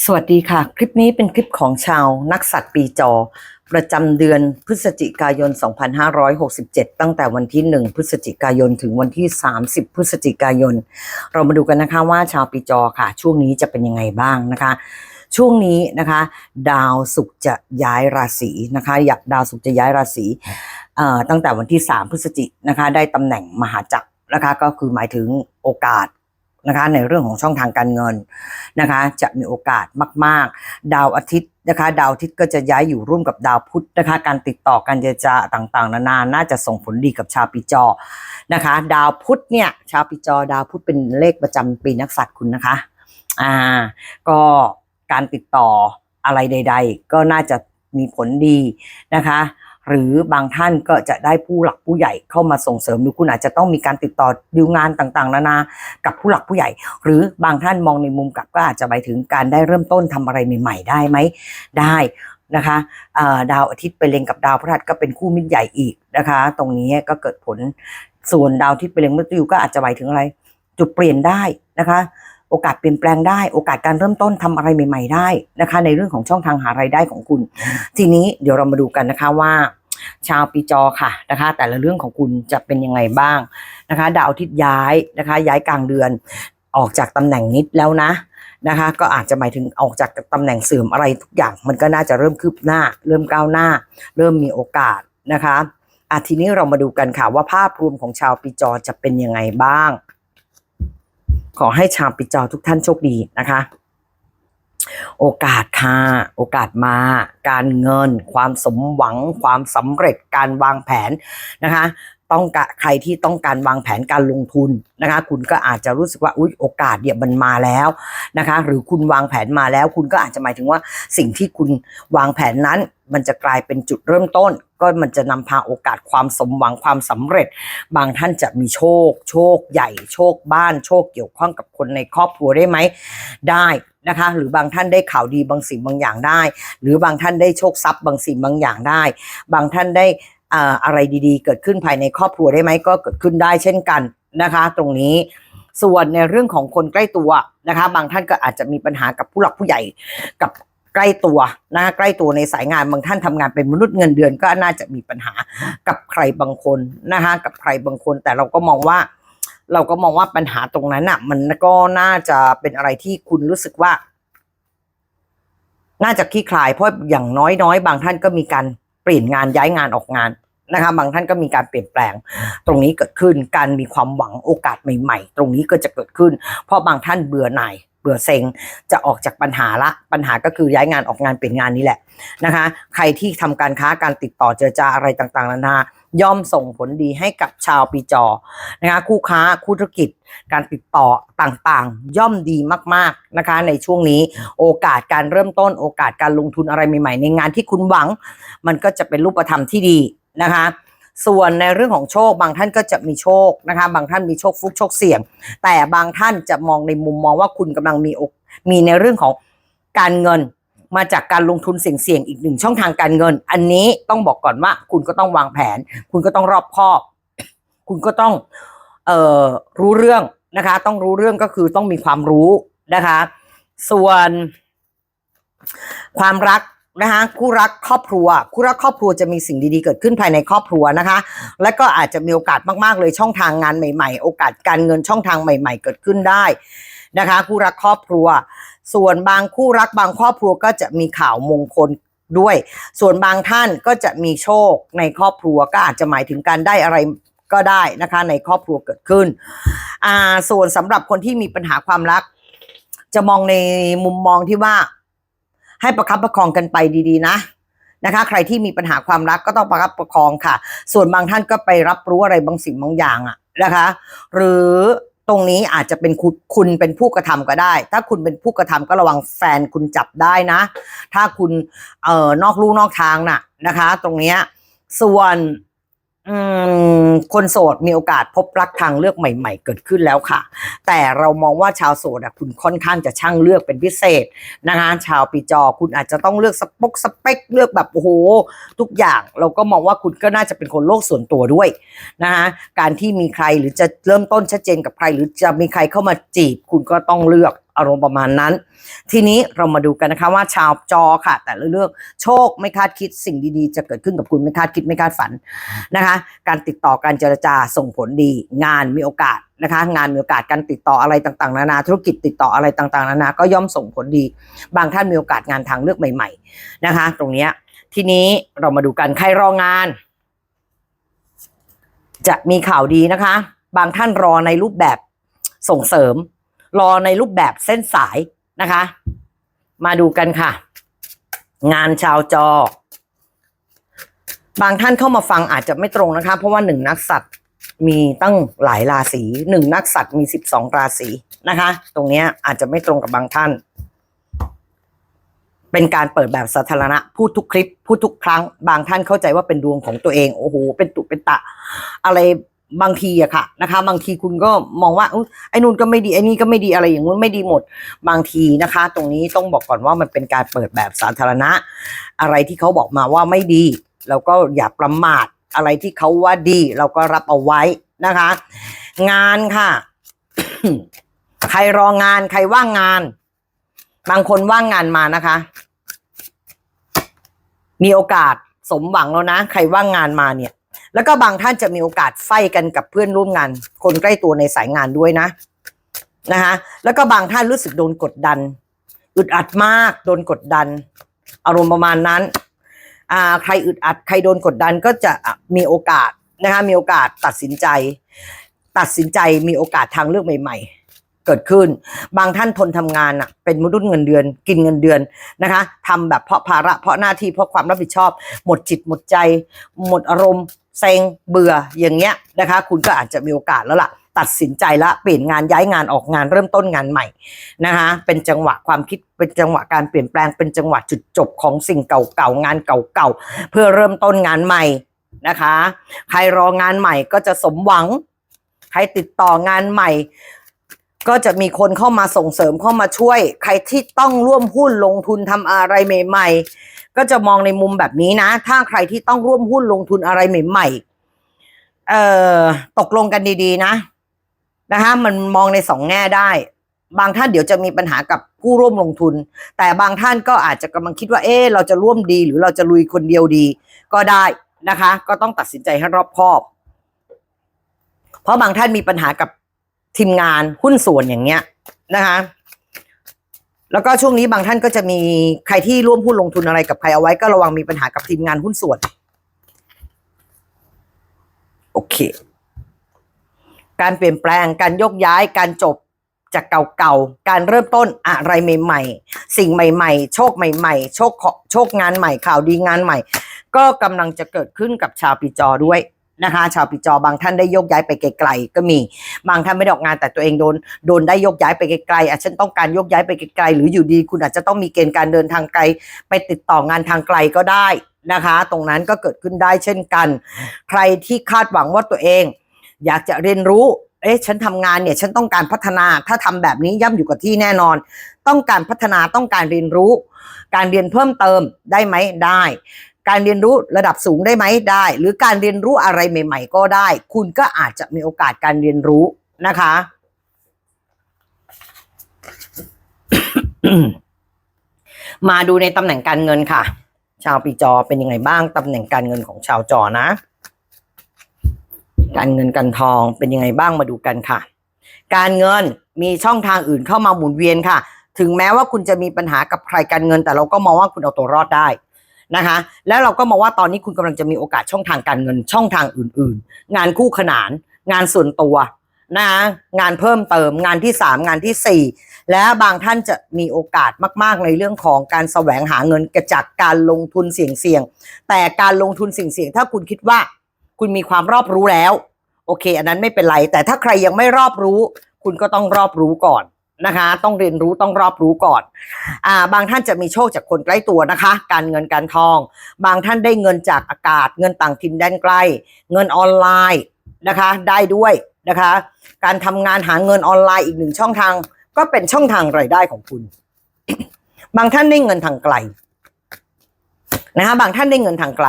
สวัสดีค่ะ คลิปนี้เป็นคลิปของชาวนักสัตว์ปีจอ ประจำเดือนพฤศจิกายน 2567 ตั้งแต่วันที่ 1 พฤศจิกายนถึงวันที่ 30 พฤศจิกายน เรามาดูกันนะคะว่าชาวปีจอค่ะ ช่วงนี้จะเป็นยังไงบ้างนะคะ ช่วงนี้นะคะ ดาวศุกร์จะย้ายราศีนะคะอยากดาวศุกร์จะย้ายราศีตั้งแต่วันที่ 3 พฤศจิกนะคะ ได้ตำแหน่งมหาจักรนะคะก็คือหมายถึงโอกาส นะคะในเรื่องของช่องทางการเงินนะคะ จะมีโอกาสมาก ๆ ดาวอาทิตย์นะคะ ดาวอาทิตย์ก็จะย้ายอยู่ร่วมกับดาวพุธนะคะ การติดต่อการเจรจาต่างๆ นานาน่าจะส่งผลดีกับชาวปีจอนะคะ ดาวพุธเนี่ยชาวปีจอดาวพุธเป็นเลขประจำปีนักสัตว์คุณนะคะอ่าก็การติดต่ออะไรใด ๆ ก็น่าจะมีผลดีนะคะ หรือบางท่านก็จะได้ผู้หลักผู้ใหญ่เข้ามาส่งเสริมหรือคุณอาจจะต้องมีการติดต่อดีลงานต่างๆ นานากับผู้หลักผู้ใหญ่ หรือบางท่านมองในมุมกลับก็อาจจะหมายถึงการได้เริ่มต้นทำอะไรใหม่ ๆ ได้ไหมได้นะคะเอ่อดาวอาทิตย์ไปเล็งกับดาวพฤหัสก็เป็นคู่มิตรใหญ่อีกนะคะ ตรงนี้ก็เกิดผลส่วนดาวอาทิตย์ไปเล็งมฤตยูก็อาจจะหมายถึงอะไร จุดเปลี่ยนได้นะคะ โอกาสเปลี่ยนแปลงได้ โอกาสการเริ่มต้นทำอะไรใหม่ ๆ ได้นะคะ ในเรื่องของช่องทางหารายได้ของคุณ ทีนี้เดี๋ยวเรามาดูกันนะคะว่า ชาวปีจอค่ะนะคะ แต่ละเรื่องของคุณจะเป็นยังไงบ้างนะคะ ดาวทิตย์ย้ายนะคะ ย้ายกลางเดือนออกจากตำแหน่งนิดแล้วนะนะคะ ก็อาจจะหมายถึงออกจากตำแหน่งเสื่อมอะไรทุกอย่าง มันก็น่าจะเริ่มคืบหน้า เริ่มก้าวหน้า เริ่มมีโอกาสนะคะอะทีนี้เรามาดูกันค่ะว่าภาพรวมของชาวปีจอจะเป็นยังไงบ้าง ขอให้ชาวปีจอทุกท่านโชคดีนะคะ โอกาสค่ะ โอกาสมา การเงิน ความสมหวัง ความสำเร็จ การวางแผนนะคะ ต้องการใครที่ต้องการวางแผนการลงทุนนะคะ คุณก็อาจจะรู้สึกว่าอุ๊ยโอกาสเนี่ยมันมาแล้วนะคะ หรือคุณวางแผนมาแล้ว คุณก็อาจจะหมายถึงว่าสิ่งที่คุณวางแผนนั้น มันจะกลายเป็นจุดเริ่มต้น ก็มันจะนำพาโอกาสความสมหวังความสำเร็จ บางท่านจะมีโชค โชคใหญ่ โชคบ้าน โชคเกี่ยวข้องกับคนในครอบครัวได้ไหมได้ นะคะ หรือบางท่านได้ข่าวดีบางสิ่งบางอย่างได้ หรือบางท่านได้โชคทรัพย์บางสิ่งบางอย่างได้ บางท่านได้อ่าอะไรดีๆ เกิดขึ้นภายในครอบครัวได้ไหมก็เกิดขึ้นได้เช่นกันนะคะ ตรงนี้ส่วนในเรื่องของคนใกล้ตัวนะคะ บางท่านก็อาจจะมีปัญหากับผู้หลักผู้ใหญ่กับใกล้ตัวนะคะใกล้ตัวในสายงานบางท่านทำงานเป็นมนุษย์เงินเดือนก็น่าจะมีปัญหากับใครบางคนนะคะกับใครบางคนแต่เราก็มองว่า เราก็มองว่าปัญหาตรงนั้นอะ มันก็น่าจะเป็นอะไรที่คุณรู้สึกว่า น่าจะคลี่คลายเพราะอย่างน้อยๆบางท่านก็มีการเปลี่ยนงานย้ายงานออกงานนะคะบางท่านก็มีการเปลี่ยนแปลง ตรงนี้เกิดขึ้นการมีความหวังโอกาสใหม่ ๆ ตรงนี้ก็จะเกิดขึ้น เพราะบางท่านเบื่อหน่ายเบื่อเซ็งจะออกจากปัญหาละ ปัญหาก็คือย้ายงานออกงานเปลี่ยนงานนี้แหละนะคะ ใครที่ทำการค้าการติดต่อเจรจาอะไรต่างๆนานา ย่อมส่งผลดีให้กับชาวปีจอนะคะคู่ค้าคู่ธุรกิจ การติดต่อต่างๆ ย่อมดีมากๆนะคะ ในช่วงนี้โอกาสการเริ่มต้นโอกาสการลงทุนอะไรใหม่ๆ ในงานที่คุณหวัง มันก็จะเป็นรูปธรรมที่ดีนะคะส่วนในเรื่องของโชคบางท่านก็จะมีโชคนะคะ บางท่านมีโชคฟุกโชคเสี่ยง แต่บางท่านจะมองในมุมมองว่าคุณกำลังมีอกมีในเรื่องของการเงิน มาจากการลงทุนเสี่ยงๆอีกหนึ่งช่องทางการเงิน อันนี้ต้องบอกก่อนว่า คุณก็ต้องวางแผน คุณก็ต้องรอบคอบ คุณก็ต้องเอ่อรู้เรื่องนะคะ ต้องรู้เรื่องก็คือต้องมีความรู้นะคะ ส่วนความรักนะคะคู่รักครอบครัว คู่รักครอบครัวจะมีสิ่งดีๆเกิดขึ้นภายในครอบครัวนะคะ และก็อาจจะมีโอกาสมากๆเลยช่องทางงานใหม่ ๆ โอกาสการเงินช่องทางใหม่ ๆ เกิดขึ้นได้นะคะ คู่รักครอบครัว ส่วนบางคู่รักบางครอบครัวก็จะมีข่าวมงคลด้วย ส่วนบางท่านก็จะมีโชคในครอบครัวก็อาจจะหมายถึงการได้อะไรก็ได้นะคะ ในครอบครัวเกิดขึ้นอ่าส่วนสำหรับคนที่มีปัญหาความรัก จะมองในมุมมองที่ว่า ให้ประคับประคองกันไปดีๆ นะนะคะ ใครที่มีปัญหาความรักก็ต้องประคับประคองค่ะ ส่วนบางท่านก็ไปรับรู้อะไรบางสิ่งบางอย่างอะนะคะ หรือ รงนี้อาจจะเป็นคุณคุณเป็นผู้กระทำก็ได้ ถ้าคุณเป็นผู้กระทำก็ระวังแฟนคุณจับได้นะ ถ้าคุณเอ่อนอกลู่นอกทางน่ะนะคะ ตรงเนี้ยส่วน คนโสดมีโอกาสพบรักทางเลือกใหม่ๆ เกิดขึ้นแล้วค่ะ แต่เรามองว่าชาวโสดคุณค่อนข้างจะช่างเลือกเป็นพิเศษนะคะชาวปีจอคุณอาจจะต้องเลือกสปกสเปคเลือกแบบโอ้โหทุกอย่างเราก็มองว่าคุณก็น่าจะเป็นคนโลกส่วนตัวด้วยนะคะการที่มีใครหรือจะเริ่มต้นชัดเจนกับใคร หรือจะมีใครเข้ามาจีบ คุณก็ต้องเลือก อารมณ์ประมาณนั้น ทีนี้เรามาดูกันนะคะว่าชาวจอค่ะ แต่ละเรื่องโชคไม่คาดคิดสิ่งดีๆ จะเกิดขึ้นกับคุณไม่คาดคิดไม่คาดฝันนะคะ การติดต่อการเจรจาส่งผลดี งานมีโอกาสนะคะ งานมีโอกาสการติดต่ออะไรต่างๆ นานา ธุรกิจติดต่ออะไรต่างๆ นานา ก็ย่อมส่งผลดี บางท่านมีโอกาสงานทางเลือกใหม่ ๆ นะคะ ตรงนี้ทีนี้เรามาดูกันใครรองาน จะมีข่าวดีนะคะ บางท่านรอในรูปแบบส่งเสริม รอในรูปแบบเส้นสายนะคะ มาดูกันค่ะ งานชาวจอบางท่านเข้ามาฟังอาจจะไม่ตรงนะคะ เพราะว่าหนึ่งนักสัตว์มีตั้งหลายราศีหนึ่งนักสัตว์มีสิบสองราศีนะคะ ตรงนี้อาจจะไม่ตรงกับบางท่าน เป็นการเปิดแบบสาธารณะพูดทุกคลิปพูดทุกครั้ง บางท่านเข้าใจว่าเป็นดวงของตัวเองโอ้โหเป็นตุเป็นตะ อะไร บางทีอะค่ะนะคะ บางทีคุณก็มองว่าไอ้นู่นก็ไม่ดีไอ้นี่ก็ไม่ดีอะไรอย่างนู้นไม่ดีหมด บางทีนะคะ ตรงนี้ต้องบอกก่อนว่ามันเป็นการเปิดแบบสาธารณะ อะไรที่เขาบอกมาว่าไม่ดีเราก็อย่าประมาทอะไรที่เขาว่าดี เราก็รับเอาไว้นะคะ งานค่ะ ใครรองานใครว่างงาน บางคนว่างงานมานะคะ มีโอกาสสมหวังแล้วนะ ใครว่างงานมาเนี่ย แล้วก็บางท่านจะมีโอกาสไฟกันกับเพื่อนร่วมงาน คนใกล้ตัวในสายงานด้วยนะนะคะแล้วก็บางท่านรู้สึกโดนกดดันอึดอัดมากโดนกดดัน อารมณ์ประมาณนั้นอ่าใครอึดอัดใครโดนกดดันก็จะมีโอกาสนะคะมีโอกาสตัดสินใจ ตัดสินใจมีโอกาสทางเลือกใหม่ ๆ เกิดขึ้น บางท่านทนทำงานอะเป็นมนุษย์เงินเดือน กินเงินเดือนนะคะทำแบบเพราะภาระเพราะหน้าที่เพราะความรับผิดชอบ หมดจิตหมดใจ หมดอารมณ์ เซ็งเบื่ออย่างเงี้ยนะคะ คุณก็อาจจะมีโอกาสแล้วล่ะ ตัดสินใจละเปลี่ยนงานย้ายงานออกงานเริ่มต้นงานใหม่นะคะเป็นจังหวะความคิดเป็นจังหวะการเปลี่ยนแปลงเป็นจังหวะจุดจบของสิ่งเก่าๆงานเก่าๆเพื่อเริ่มต้นงานใหม่นะคะ ใครรองานใหม่ก็จะสมหวัง ใครติดต่องานใหม่ ก็จะมีคนเข้ามาส่งเสริมเข้ามาช่วย ใครที่ต้องร่วมหุ้นลงทุนทำอะไรใหม่ ๆ ก็จะมองในมุมแบบนี้นะ ถ้าใครที่ต้องร่วมหุ้นลงทุนอะไรใหม่ ๆ เอ่อตกลงกันดีๆ นะนะคะมันมองในสองแง่ได้ บางท่านเดี๋ยวจะมีปัญหากับผู้ร่วมลงทุน แต่บางท่านก็อาจจะกำลังคิดว่า เอ๊ะเราจะร่วมดีหรือเราจะลุยคนเดียวดี ก็ได้นะคะ ก็ต้องตัดสินใจให้รอบคอบ เพราะบางท่านมีปัญหากับ ทีมงานหุ้นส่วนอย่างเงี้ยนะคะ แล้วก็ช่วงนี้บางท่านก็จะมีใครที่ร่วมหุ้นลงทุนอะไรกับใครเอาไว้ก็ระวังมีปัญหากับทีมงานหุ้นส่วน โอเค การเปลี่ยนแปลงการยกย้ายการจบจากเก่าๆ การเริ่มต้นอะไรใหม่ ๆ สิ่งใหม่ ๆ โชคใหม่ ๆ โชคโชคงานใหม่ข่าวดีงานใหม่ ก็กำลังจะเกิดขึ้นกับชาวปีจอด้วย นะคะ ชาวปีจอบางท่านได้ยกย้ายไปไกลๆก็มี บางท่านไม่ได้ออกงานแต่ตัวเองโดนโดนได้ยกย้ายไปไกลๆอะฉันต้องการยกย้ายไปไกลๆหรืออยู่ดี คุณอาจจะต้องมีเกณฑ์การเดินทางไกล ไปติดต่องานทางไกลก็ได้นะคะ ตรงนั้นก็เกิดขึ้นได้เช่นกัน ใครที่คาดหวังว่าตัวเอง อยากจะเรียนรู้เอ๊ะฉันทำงานเนี่ยฉันต้องการพัฒนาถ้าทำแบบนี้ย่ำอยู่กับที่แน่นอน ต้องการพัฒนาต้องการเรียนรู้ การเรียนเพิ่มเติมได้ไหมได้ การเรียนรู้ระดับสูงได้ไหมได้ หรือการเรียนรู้อะไรใหม่ ๆ ก็ได้ คุณก็อาจจะมีโอกาสการเรียนรู้นะคะ มาดูในตำแหน่งการเงินค่ะ ชาวปีจอเป็นยังไงบ้างตำแหน่งการเงินของชาวจอนะ การเงินการทองเป็นยังไงบ้างมาดูกันค่ะ การเงินมีช่องทางอื่นเข้ามาหมุนเวียนค่ะ ถึงแม้ว่าคุณจะมีปัญหากับใครการเงิน แต่เราก็มองว่าคุณเอาตัวรอดได้ นะคะ แล้วเราก็มองว่าตอนนี้คุณกำลังจะมีโอกาสช่องทางการเงินช่องทางอื่น ๆ งานคู่ขนาน งานส่วนตัวนะคะงานเพิ่มเติมงานที่สามงานที่สี่และบางท่านจะมีโอกาสมาก ๆ ในเรื่องของการแสวงหาเงินจากการลงทุนเสี่ยงๆแต่การลงทุนเสี่ยงๆถ้าคุณคิดว่า คุณมีความรอบรู้แล้ว โอเค อันนั้นไม่เป็นไร แต่ถ้าใครยังไม่รอบรู้ คุณก็ต้องรอบรู้ก่อน นะคะ ต้องเรียนรู้ต้องรอบรู้ก่อนอ่าบางท่านจะมีโชคจากคนใกล้ตัวนะคะ การเงินการทอง บางท่านได้เงินจากอากาศ เงินต่างถิ่นแดนไกล เงินออนไลน์นะคะ ได้ด้วยนะคะ การทำงานหาเงินออนไลน์อีกหนึ่งช่องทาง ก็เป็นช่องทางรายได้ของคุณ บางท่านได้เงินทางไกลนะคะบางท่านได้เงินทางไกล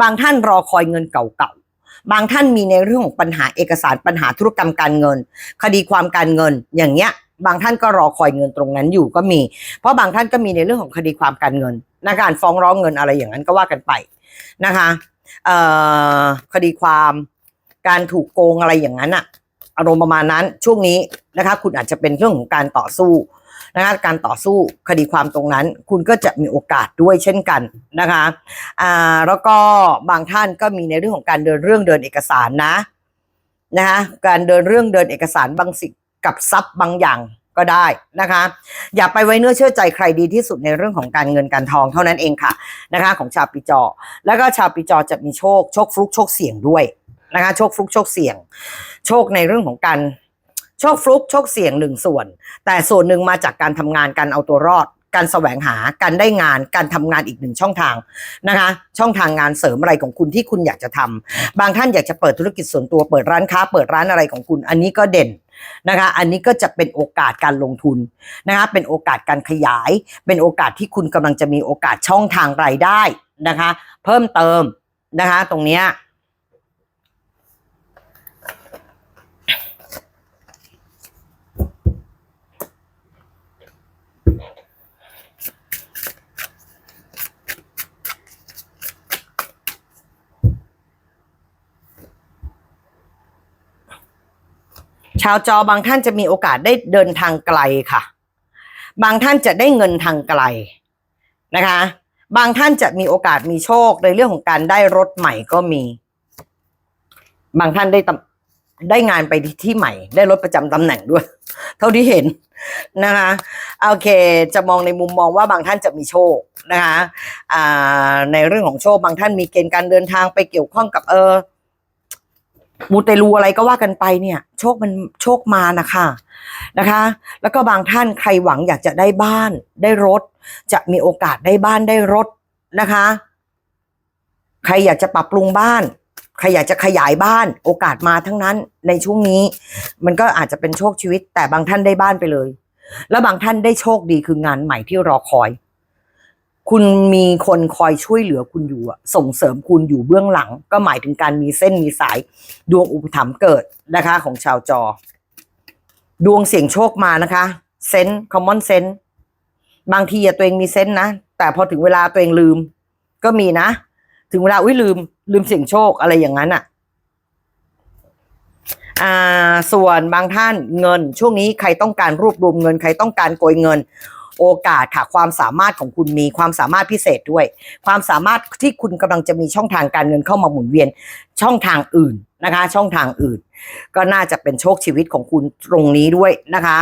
บางท่านรอคอยเงินเก่าๆ บางท่านมีในเรื่องของปัญหาเอกสารปัญหาธุรกรรมการเงิน คดีความการเงินอย่างเงี้ย บางท่านก็รอคอยเงินตรงนั้นอยู่ก็มี เพราะบางท่านก็มีในเรื่องของคดีความการเงินนะการฟ้องร้องเงินอะไรอย่างนั้นก็ว่ากันไปนะคะเอ่อคดีความการถูกโกงอะไรอย่างนั้นอะอารมณ์ประมาณนั้นช่วงนี้นะคะคุณอาจจะเป็นเรื่องของการต่อสู้นะคะการต่อสู้คดีความตรงนั้น คุณก็จะมีโอกาสด้วยเช่นกันนะคะอ่าแล้วก็บางท่านก็มีในเรื่องของการเดินเรื่องเดินเอกสารนะนะคะการเดินเรื่องเดินเอกสารบางสิ่ง กับทรัพย์บางอย่างก็ได้นะคะ อย่าไปไว้เนื้อเชื่อใจใครดีที่สุดในเรื่องของการเงินการทองเท่านั้นเองค่ะนะคะ ของชาวปีจอ แล้วก็ชาวปีจอจะมีโชคโชคฟลุกโชคเสี่ยงด้วยนะคะ โชคฟลุกโชคเสี่ยง โชคในเรื่องของการโชคฟลุกโชคเสี่ยงหนึ่งส่วน แต่ส่วนหนึ่งมาจากการทำงานการเอาตัวรอด การแสวงหาการได้งานการทำงานอีกหนึ่งช่องทางนะคะ ช่องทางงานเสริมอะไรของคุณที่คุณอยากจะทำบางท่านอยากจะเปิดธุรกิจส่วนตัวเปิดร้านค้า เปิดร้านอะไรของคุณ อันนี้ก็เด่น นะคะ อันนี้ก็จะเป็นโอกาสการลงทุนนะคะ เป็นโอกาสการขยาย เป็นโอกาสที่คุณกำลังจะมีโอกาสช่องทางรายได้นะคะ เพิ่มเติมนะคะ ตรงเนี้ย ชาวจอบางท่านจะมีโอกาสได้เดินทางไกลค่ะ บางท่านจะได้เงินทางไกลนะคะ บางท่านจะมีโอกาสมีโชคในเรื่องของการได้รถใหม่ก็มี บางท่านได้ตำได้งานไปที่ทใหม่ ได้รถประจำตำแหน่งด้วย เท่าที่เห็นนะคะโอเค จะมองในมุมมองว่าบางท่านจะมีโชคนะคะในเรื่องของโชคบางท่านมีเกณฑ์การเดินทางไปเกี่ยวข้องกับเออ มูเตลูอะไรก็ว่ากันไปเนี่ย โชคมันโชคมานะคะนะคะ แล้วก็บางท่านใครหวังอยากจะได้บ้านได้รถ จะมีโอกาสได้บ้านได้รถนะคะ ใครอยากจะปรับปรุงบ้าน ใครอยากจะขยายบ้านโอกาสมาทั้งนั้นในช่วงนี้ มันก็อาจจะเป็นโชคชีวิต แต่บางท่านได้บ้านไปเลย แล้วบางท่านได้โชคดีคืองานใหม่ที่รอคอย คุณมีคนคอยช่วยเหลือคุณอยู่อะส่งเสริมคุณอยู่เบื้องหลัง ก็หมายถึงการมีเส้นมีสาย ดวงอุปถัมภ์เกิดนะคะ ของชาวจอ ดวงเสี่ยงโชคมานะคะเซนคอมมอนเซนบางทีอะตัวเองมีเซนนะ แต่พอถึงเวลาตัวเองลืม ก็มีนะ ถึงเวลาอุ้ยลืม ลืมเสี่ยงโชคอะไรอย่างนั้นอะอ่า ส่วนบางท่านเงิน ช่วงนี้ใครต้องการรวบรวมเงิน ใครต้องการโกยเงิน โอกาสค่ะ ความสามารถของคุณมีความสามารถพิเศษด้วย ความสามารถที่คุณกำลังจะมีช่องทางการเงินเข้ามาหมุนเวียนช่องทางอื่นนะคะ ช่องทางอื่น ก็น่าจะเป็นโชคชีวิตของคุณตรงนี้ด้วยนะคะ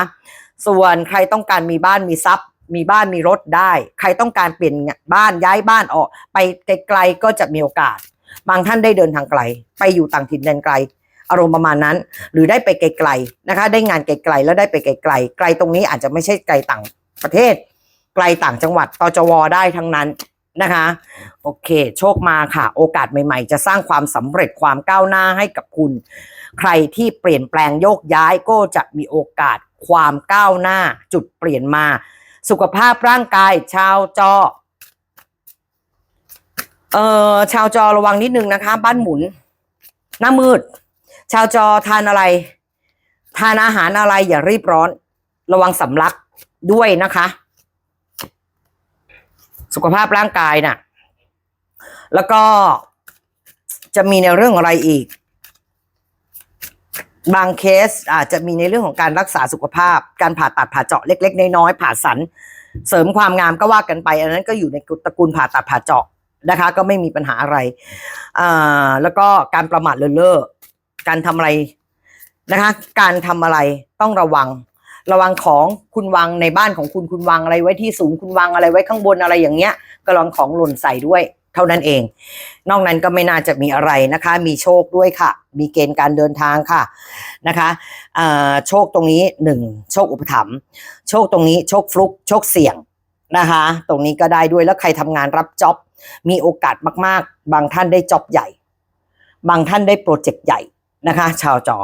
ส่วนใครต้องการมีบ้านมีทรัพย์ มีบ้านมีรถได้ ใครต้องการเปลี่ยนบ้านย้ายบ้านออก ไปไกลๆก็จะมีโอกาส บางท่านได้เดินทางไกล ไปอยู่ต่างถิ่นแดนไกลอารมณ์ประมาณนั้น หรือได้ไปไกลๆนะคะ ได้งานไกลๆแล้วได้ไปไกลๆไกลตรงนี้อาจจะไม่ใช่ไกลต่าง ประเทศ ไกลต่างจังหวัดตจวได้ทั้งนั้นนะคะ โอเค โชคมาค่ะ โอกาสใหม่ๆ จะสร้างความสำเร็จความก้าวหน้าให้กับคุณ ใครที่เปลี่ยนแปลงโยกย้ายก็จะมีโอกาสความก้าวหน้า จุดเปลี่ยนมา สุขภาพร่างกายชาวจอเอ่อชาวจอระวังนิดนึงนะคะ บ้านหมุน หน้ามืด ชาวจอทานอะไร ทานอาหารอะไรอย่ารีบร้อน ระวังสำลัก ด้วยนะคะ สุขภาพร่างกายน่ะ แล้วก็จะมีในเรื่องอะไรอีก บางเคสอาจจะมีในเรื่องของการรักษาสุขภาพ การผ่าตัดผ่าเจาะเล็ก ๆ น้อยๆผ่าสัน เสริมความงามก็ว่ากันไป อันนั้นก็อยู่ในตระกูลผ่าตัดผ่าเจาะนะคะ ก็ไม่มีปัญหาอะไรอ่าแล้วก็การประมาทเลินเล่อการทำอะไรนะคะ การทำอะไรต้องระวัง ระวังของคุณวางในบ้านของคุณคุณวางอะไรไว้ที่สูงคุณวางอะไรไว้ข้างบนอะไรอย่างเงี้ยก็ลองของหล่นใส่ด้วยเท่านั้นเอง นอกนั้นก็ไม่น่าจะมีอะไรนะคะ มีโชคด้วยค่ะ มีเกณฑ์การเดินทางค่ะนะคะโชคตรงนี้หนึ่งโชคอุปถัมภ์โชคตรงนี้โชคฟลุกโชคเสี่ยงนะคะ ตรงนี้ก็ได้ด้วยแล้วใครทำงานรับจ็อบมีโอกาสมาก ๆ บางท่านได้จ็อบใหญ่ บางท่านได้โปรเจกต์ใหญ่นะคะ ชาวจอ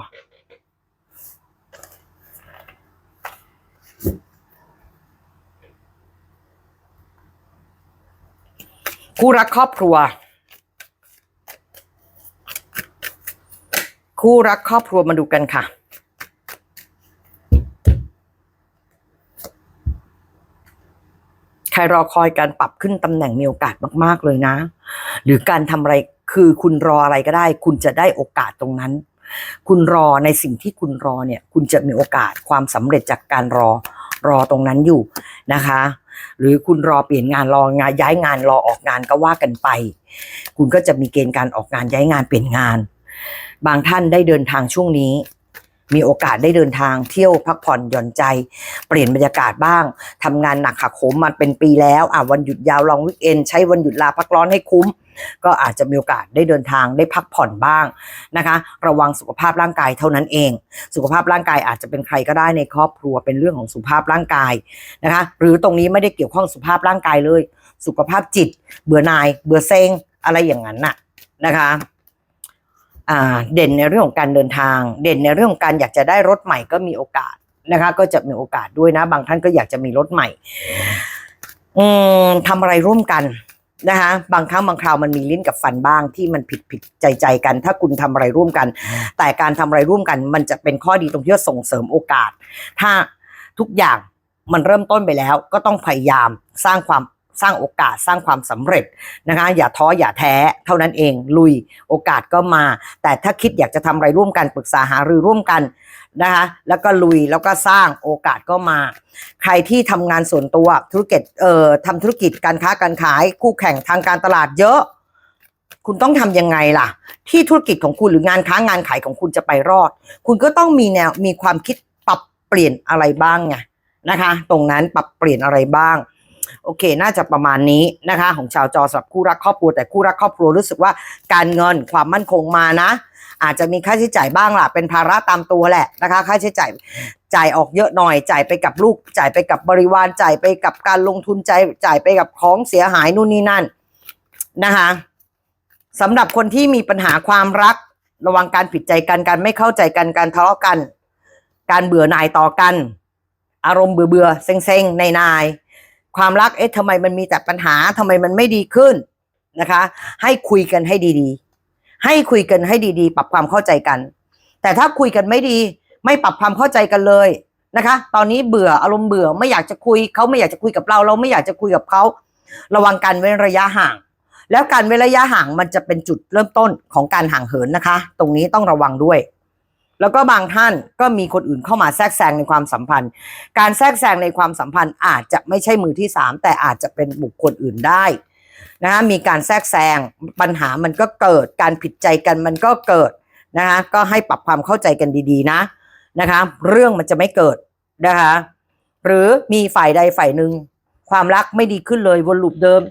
คู่รักครอบครัว คู่รักครอบครัวมาดูกันค่ะ ใครรอคอยการปรับขึ้นตำแหน่งมีโอกาสมาก ๆ เลยนะ หรือการทำอะไรคือคุณรออะไรก็ได้ คุณจะได้โอกาสตรงนั้น คุณรอในสิ่งที่คุณรอเนี่ย คุณจะมีโอกาสความสำเร็จจากการรอรอตรงนั้นอยู่นะคะ หรือคุณรอเปลี่ยนงานรองานย้ายงานรอออกงานก็ว่ากันไป คุณก็จะมีเกณฑ์การออกงานย้ายงานเปลี่ยนงาน บางท่านได้เดินทางช่วงนี้ มีโอกาสได้เดินทางเที่ยวพักผ่อนหย่อนใจ เปลี่ยนบรรยากาศบ้างทำงานหนักขักโหมมาเป็นปีแล้วอะวันหยุดยาวลองวิกเอนใช้วันหยุดลาพักร้อนให้คุ้ม ก็อาจจะมีโอกาสได้เดินทางได้พักผ่อนบ้างนะคะ ระวังสุขภาพร่างกายเท่านั้นเอง สุขภาพร่างกายอาจจะเป็นใครก็ได้ในครอบครัวเป็นเรื่องของสุขภาพร่างกายนะคะ หรือตรงนี้ไม่ได้เกี่ยวข้องสุขภาพร่างกายเลย สุขภาพจิต เบื่อหน่าย เบื่อเซ็งอะไรอย่างนั้นน่ะนะคะเด่นในเรื่องของการเดินทาง เด่นในเรื่องของการอยากจะได้รถใหม่ก็มีโอกาสนะคะ ก็จะมีโอกาสด้วยนะ บางท่านก็อยากจะมีรถใหม่ อืมทำอะไรร่วมกัน นะคะบางครั้งบางคราวมันมีลิ้นกับฟันบ้างที่มันผิดผิดใจใจกัน ถ้าคุณทำอะไรร่วมกัน แต่การทำอะไรร่วมกัน มันจะเป็นข้อดีตรงที่ว่าส่งเสริมโอกาส ถ้าทุกอย่างมันเริ่มต้นไปแล้ว ก็ต้องพยายามสร้างความ สร้างโอกาสสร้างความสำเร็จนะคะอย่าท้ออย่าแท้เท่านั้นเอง ลุยโอกาสก็มา แต่ถ้าคิดอยากจะทำอะไรร่วมกันปรึกษาหารือร่วมกันนะคะแล้วก็ลุยแล้วก็สร้างโอกาสก็มา ใครที่ทำงานส่วนตัวธุรกิจเอ่อทำธุรกิจการค้าการขายคู่แข่งทางการตลาดเยอะคุณต้องทำยังไงล่ะ ที่ธุรกิจของคุณหรืองานค้างานขายของคุณจะไปรอด คุณก็ต้องมีแนวมีความคิดปรับเปลี่ยนอะไรบ้างไงนะคะ ตรงนั้นปรับเปลี่ยนอะไรบ้าง โอเค น่าจะประมาณนี้นะคะ ของชาวจอสำหรับคู่รักครอบครัวแต่คู่รักครอบครัวรู้สึกว่าการเงินความมั่นคงมานะ อาจจะมีค่าใช้จ่ายบ้างล่ะ เป็นภาระตามตัวแหละนะคะ ค่าใช้จ่ายจ่ายออกเยอะหน่อย จ่ายไปกับลูก จ่ายไปกับบริวารจ่ายไปกับการลงทุนจ่ายจ่ายไปกับของเสียหายนู่นนี่นั่นนะคะสำหรับคนที่มีปัญหาความรัก ระวังการผิดใจกันการไม่เข้าใจกันการทะเลาะกัน การเบื่อหน่ายต่อกัน อารมณ์เบื่อเบื่อเซ็งเซ็งในนาย ความรักเอ๊ะทำไมมันมีแต่ปัญหาทำไมมันไม่ดีขึ้นนะคะ ให้คุยกันให้ดีๆ ให้คุยกันให้ดีๆ ปรับความเข้าใจกัน แต่ถ้าคุยกันไม่ดี ไม่ปรับความเข้าใจกันเลยนะคะ ตอนนี้เบื่ออารมณ์เบื่อไม่อยากจะคุยเขาไม่อยากจะคุยกับเรา เราไม่อยากจะคุยกับเขาระวังการเว้นระยะห่าง แล้วการเว้นระยะห่างมันจะเป็นจุดเริ่มต้นของการห่างเหินนะคะ ตรงนี้ต้องระวังด้วย แล้วก็บางท่านก็มีคนอื่นเข้ามาแทรกแซงในความสัมพันธ์ การแทรกแซงในความสัมพันธ์อาจจะไม่ใช่มือที่สามแต่อาจจะเป็นบุคคลอื่นได้นะคะมีการแทรกแซงปัญหามันก็เกิดการผิดใจกันมันก็เกิดนะคะก็ให้ปรับความเข้าใจกันดีๆนะนะคะเรื่องมันจะไม่เกิดนะคะหรือมีฝ่ายใดฝ่ายหนึ่งความรักไม่ดีขึ้นเลยวนลูปเดิม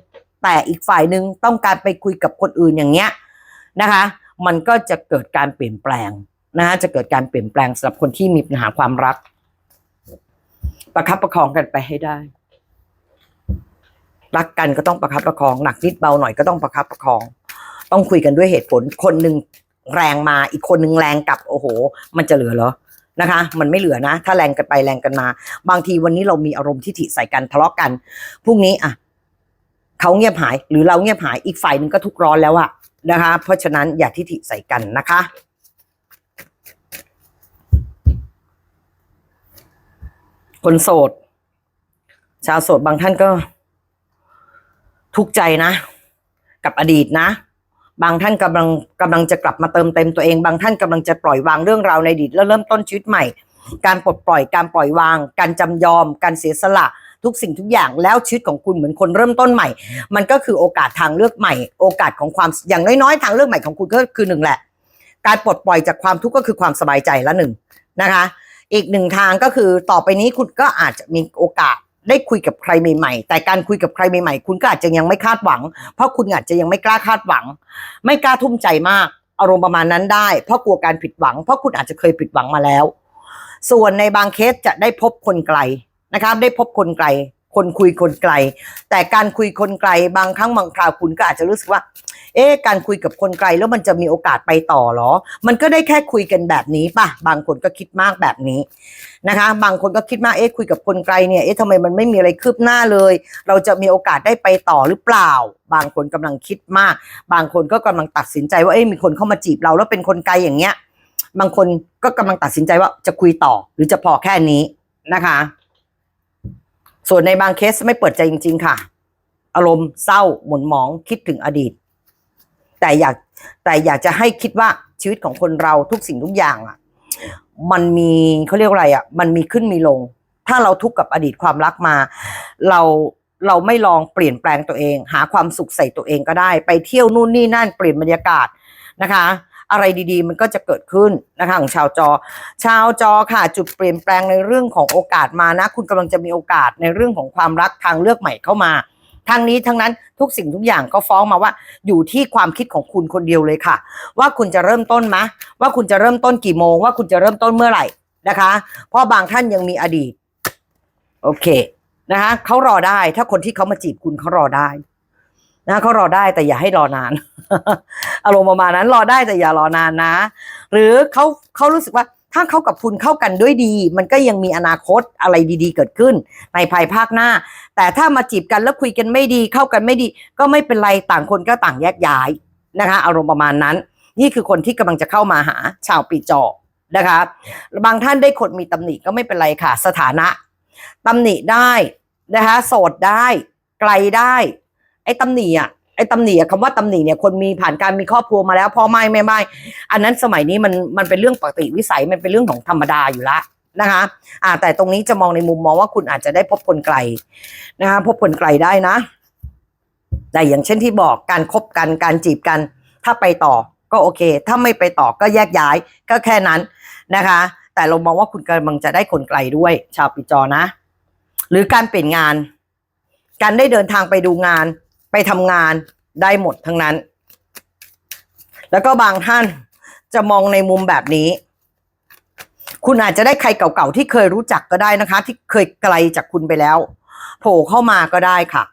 แต่อีกฝ่ายหนึ่งต้องการไปคุยกับคนอื่นอย่างเงี้ยนะคะ มันก็จะเกิดการเปลี่ยนแปลง นะฮะจะเกิดการเปลี่ยนแปลงสำหรับคนที่มีปัญหาความรัก ประคับประคองกันไปให้ได้ รักกันก็ต้องประคับประคองหนักนิดเบาหน่อยก็ต้องประคับประคอง ต้องคุยกันด้วยเหตุผลคนหนึ่งแรงมาอีกคนหนึ่งแรงกลับโอ้โห มันจะเหลือเหรอนะคะ มันไม่เหลือนะ ถ้าแรงกันไปแรงกันมา บางทีวันนี้เรามีอารมณ์ที่ถิใส่กันทะเลาะกันพรุ่งนี้อะเขาเงียบหายหรือเราเงียบหายอีกฝ่ายหนึ่งก็ทุกร้อนแล้วอะนะคะ เพราะฉะนั้นอย่าทิฐิใส่กันนะคะ คนโสด ชาวโสดบางท่านก็ ทุกข์ใจนะ กับอดีตนะ บางท่านกำลังกำลังจะกลับมาเติมเต็มตัวเอง บางท่านกำลังจะปล่อยวางเรื่องราวในอดีตแล้วเริ่มต้นชีวิตใหม่ การปลดปล่อยการปล่อยวาง การจำยอม การเสียสละทุกสิ่งทุกอย่างแล้วชีวิตของคุณเหมือนคนเริ่มต้นใหม่ มันก็คือโอกาสทางเลือกใหม่ โอกาสของความอย่างน้อยๆ ทางเลือกใหม่ของคุณก็คือหนึ่งแหละ การปลดปล่อยจากความทุกข์ก็คือความสบายใจละหนึ่งนะคะ อีกหนึ่งทางก็คือต่อไปนี้คุณก็อาจจะมีโอกาสได้คุยกับใครใหม่ๆ แต่การคุยกับใครใหม่ๆ คุณก็อาจจะยังไม่คาดหวัง เพราะคุณอาจจะยังไม่กล้าคาดหวัง ไม่กล้าทุ่มใจมาก อารมณ์ประมาณนั้นได้ เพราะกลัวการผิดหวัง เพราะคุณอาจจะเคยผิดหวังมาแล้ว ส่วนในบางเคสจะได้พบคนไกลนะครับ ได้พบคนไกล คนคุยคนไกล แต่การคุยคนไกล บางครั้งบางคราวคุณก็อาจจะรู้สึกว่า เอ๊ะการคุยกับคนไกลแล้วมันจะมีโอกาสไปต่อเหรอ มันก็ได้แค่คุยกันแบบนี้ป่ะ บางคนก็คิดมากแบบนี้นะคะ บางคนก็คิดมากเอ๊ะคุยกับคนไกลเนี่ยเอ๊ะทำไมมันไม่มีอะไรคืบหน้าเลย เราจะมีโอกาสได้ไปต่อหรือเปล่า บางคนกำลังคิดมาก บางคนก็กำลังตัดสินใจว่าเอ๊ะมีคนเข้ามาจีบเราแล้วเป็นคนไกลอย่างเงี้ย บางคนก็กำลังตัดสินใจว่าจะคุยต่อหรือจะพอแค่นี้นะคะ ส่วนในบางเคสไม่เปิดใจจริง ๆ ค่ะ อารมณ์เศร้าหม่นหมองคิดถึงอดีต แต่อยากแต่อยากจะให้คิดว่าชีวิตของคนเราทุกสิ่งทุกอย่างอะ มันมีเขาเรียกว่าอะไรอะ มันมีขึ้นมีลง ถ้าเราทุกข์กับอดีตความรักมา เราเราไม่ลองเปลี่ยนแปลงตัวเอง หาความสุขใส่ตัวเองก็ได้ ไปเที่ยวนู่นนี่นั่นเปลี่ยนบรรยากาศนะคะ อะไรดีๆ มันก็จะเกิดขึ้นนะคะของชาวจอ ชาวจอค่ะ จุดเปลี่ยนแปลงในเรื่องของโอกาสมานะ คุณกำลังจะมีโอกาสในเรื่องของความรักทางเลือกใหม่เข้ามา ทางนี้ทั้งนั้นทุกสิ่งทุกอย่างก็ฟ้องมาว่า อยู่ที่ความคิดของคุณคนเดียวเลยค่ะ ว่าคุณจะเริ่มต้นมะ ว่าคุณจะเริ่มต้นกี่โมง ว่าคุณจะเริ่มต้นเมื่อไหร่นะคะ เพราะบางท่านยังมีอดีต โอเคนะคะเขารอได้ถ้าคนที่เขามาจีบคุณเขารอได้นะเขารอได้แต่อย่าให้รอนาน อารมณ์ประมาณนั้นรอได้แต่อย่ารอนานนะ หรือเขาเขารู้สึกว่า ถ้าเขากับคุณเข้ากันด้วยดี มันก็ยังมีอนาคตอะไรดีๆ เกิดขึ้น ในภายภาคหน้า แต่ถ้ามาจีบกันแล้วคุยกันไม่ดี เข้ากันไม่ดี ก็ไม่เป็นไรต่างคนก็ต่างแยกย้ายนะคะ อารมณ์ประมาณนั้น นี่คือคนที่กำลังจะเข้ามาหาชาวปีจอนะคะบางท่านได้คนมีตำหนิก็ไม่เป็นไรค่ะ สถานะตำหนิได้นะคะโสดได้ ไกลได้ ไอ้ตำหนิอะ ไอ้ตำหนิอะคำว่าตำหนิเนี่ยคนมีผ่านการมีครอบครัวมาแล้วพ่อไม่แม่ไม่อันนั้นสมัยนี้มันมันเป็นเรื่องปกติวิสัยมันเป็นเรื่องของธรรมดาอยู่ละนะคะอ่าแต่ตรงนี้จะมองในมุมมองว่าคุณอาจจะได้พบคนไกลนะคะพบคนไกลได้นะ แต่อย่างเช่นที่บอกการคบกันการจีบกัน ถ้าไปต่อก็โอเค ถ้าไม่ไปต่อก็แยกย้ายก็แค่นั้นนะคะ แต่เรามองว่าคุณกำลังจะได้คนไกลด้วย ชาวปีจอนะ หรือการเปลี่ยนงาน การได้เดินทางไปดูงาน ไปทำงานได้หมดทั้งนั้น แล้วก็บางท่านจะมองในมุมแบบนี้ คุณอาจจะได้ใครเก่าๆที่เคยรู้จักก็ได้นะคะ ที่เคยไกลจากคุณไปแล้ว โผล่เข้ามาก็ได้ค่ะ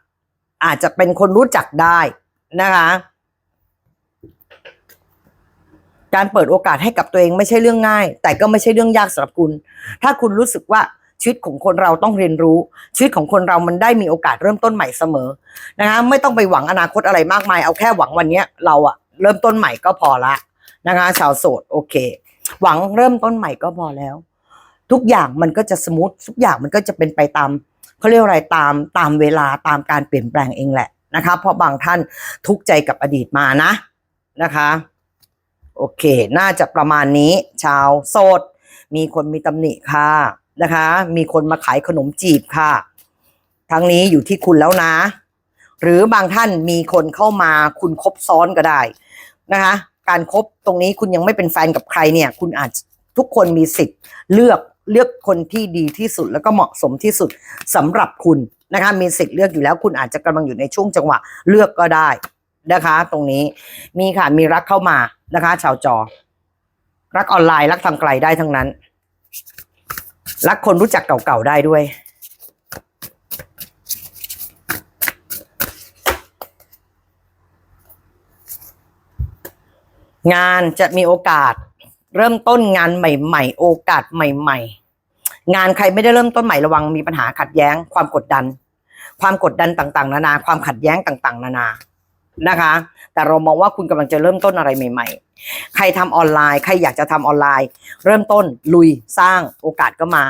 อาจจะเป็นคนรู้จักได้นะคะ การเปิดโอกาสให้กับตัวเองไม่ใช่เรื่องง่าย แต่ก็ไม่ใช่เรื่องยากสำหรับคุณ ถ้าคุณรู้สึกว่าชีวิตของคนเราต้องเรียนรู้ ชีวิตของคนเรามันได้มีโอกาสเริ่มต้นใหม่เสมอ นะคะไม่ต้องไปหวังอนาคตอะไรมากมาย เอาแค่หวังวันเนี้ยเราอะเริ่มต้นใหม่ก็พอละนะคะชาวโสดโอเค หวังเริ่มต้นใหม่ก็พอแล้ว ทุกอย่างมันก็จะสมูททุกอย่างมันก็จะเป็นไปตามเขาเรียกอะไรตามตามเวลาตามการเปลี่ยนแปลงเองแหละนะคะเพราะบางท่านทุกข์ใจกับอดีตมานะนะคะ โอเค น่าจะประมาณนี้ ชาวโสด มีคนมีตำหนิค่ะนะคะ มีคนมาขายขนมจีบค่ะ ทั้งนี้อยู่ที่คุณแล้วนะ หรือบางท่านมีคนเข้ามาคุณคบซ้อนก็ได้นะคะ การครบตรงนี้คุณยังไม่เป็นแฟนกับใครเนี่ย คุณอาจทุกคนมีสิทธิ์เลือกเลือกคนที่ดีที่สุดแล้วก็เหมาะสมที่สุดสำหรับคุณนะคะมีสิทธิ์เลือกอยู่แล้วคุณอาจจะกำลังอยู่ในช่วงจังหวะเลือกก็ได้นะคะ ตรงนี้มีค่ะมีรักเข้ามานะคะ ชาวจอ รักออนไลน์รักทางไกลได้ทั้งนั้น รักคนรู้จักเก่าๆได้ด้วย งานจะมีโอกาส เริ่มต้นงานใหม่ ๆ โอกาสใหม่ ๆ งานใครไม่ได้เริ่มต้นใหม่ระวังมีปัญหาขัดแย้ง ความกดดัน ความกดดันต่าง ๆ นานา ความขัดแย้งต่าง ๆ นานานะคะ แต่เรามองว่าคุณกำลังจะเริ่มต้นอะไรใหม่ ๆ ใครทำออนไลน์ ใครอยากจะทำออนไลน์ เริ่มต้นลุยสร้างโอกาสก็มา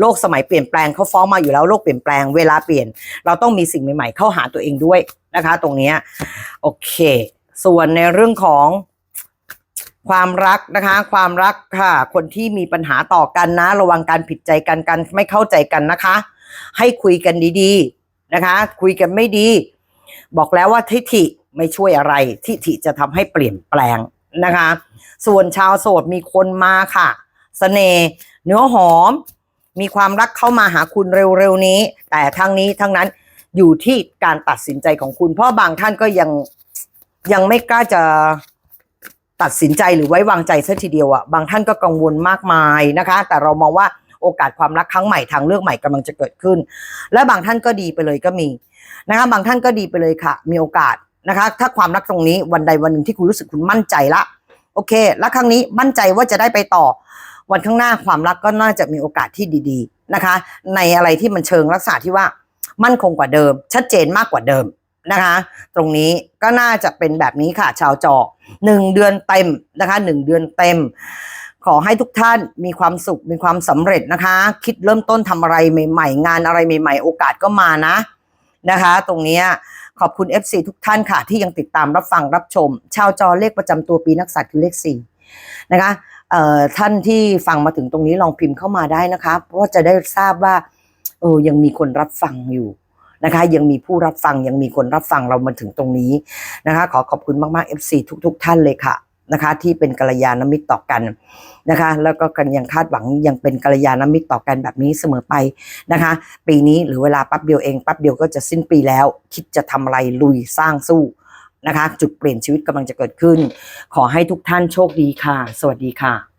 โลกสมัยเปลี่ยนแปลงเขาฟ้องมาอยู่แล้วโลกเปลี่ยนแปลงเวลาเปลี่ยน เราต้องมีสิ่งใหม่ ๆ เข้าหาตัวเองด้วยนะคะ ตรงนี้โอเค ส่วนในเรื่องของ ความรักนะคะ ความรักค่ะ คนที่มีปัญหาต่อกันนะ ระวังการผิดใจกันกันไม่เข้าใจกันนะคะ ให้คุยกันดีๆนะคะ คุยกันไม่ดี บอกแล้วว่าทิฐิไม่ช่วยอะไร ทิฐิจะทำให้เปลี่ยนแปลงนะคะ ส่วนชาวโสดมีคนมาค่ะสเสน่ห์เนื้อหอม มีความรักเข้ามาหาคุณเร็วๆนี้ แต่ทั้งนี้ทั้งนั้นอยู่ที่การตัดสินใจของคุณ เพราะบางท่านก็ยังยังไม่กล้าจะ ตัดสินใจหรือไว้วางใจซะทีเดียวอะ่ะบางท่านก็กังวลมากมายนะคะ แต่เรามองว่าโอกาสความรักครั้งใหม่ทางเลือกใหม่กำลังจะเกิดขึ้น และบางท่านก็ดีไปเลยก็มีนะคะบางท่านก็ดีไปเลยค่ะ มีโอกาสนะคะ ถ้าความรักตรงนี้วันใดวันหนึ่งที่คุณรู้สึกคุณมั่นใจละโอเค แล้วครั้งนี้มั่นใจว่าจะได้ไปต่อ วันข้างหน้าความรักก็น่าจะมีโอกาสที่ดี ๆนะคะ ในอะไรที่มันเชิงลักษณะที่ว่ามั่นคงกว่าเดิม ชัดเจนมากกว่าเดิมนะคะ ตรงนี้ก็น่าจะเป็นแบบนี้ค่ะชาวจอ หนึ่งเดือนเต็มนะคะหนึ่งเดือนเต็ม ขอให้ทุกท่านมีความสุขมีความสำเร็จนะคะ คิดเริ่มต้นทำอะไรใหม่ ๆ งานอะไรใหม่ ๆ โอกาสก็มานะนะคะ ตรงนี้ขอบคุณ FC ทุกท่านค่ะ ที่ยังติดตามรับฟังรับชม ชาวจอเลขประจำตัวปีนักสัตว์คือเลขสี่นะคะท่านที่ฟังมาถึงตรงนี้ลองพิมพ์เข้ามาได้นะคะเพราะว่าจะได้ทราบว่าเออยังมีคนรับฟังอยู่ นะคะ ยังมีผู้รับฟังยังมีคนรับฟังเรามาถึงตรงนี้นะคะ ขอขอบคุณมากๆ FC ทุก ๆ ท่านเลยค่ะนะคะที่เป็นกัลยาณมิตรต่อกันนะคะ แล้วก็กันยังคาดหวังยังเป็นกัลยาณมิตรต่อกันแบบนี้เสมอไปนะคะ ปีนี้หรือเวลาแป๊บเดียวเองแป๊บเดียวก็จะสิ้นปีแล้ว คิดจะทำอะไรลุยสร้างสู้นะคะ จุดเปลี่ยนชีวิตกำลังจะเกิดขึ้น ขอให้ทุกท่านโชคดีค่ะ สวัสดีค่ะ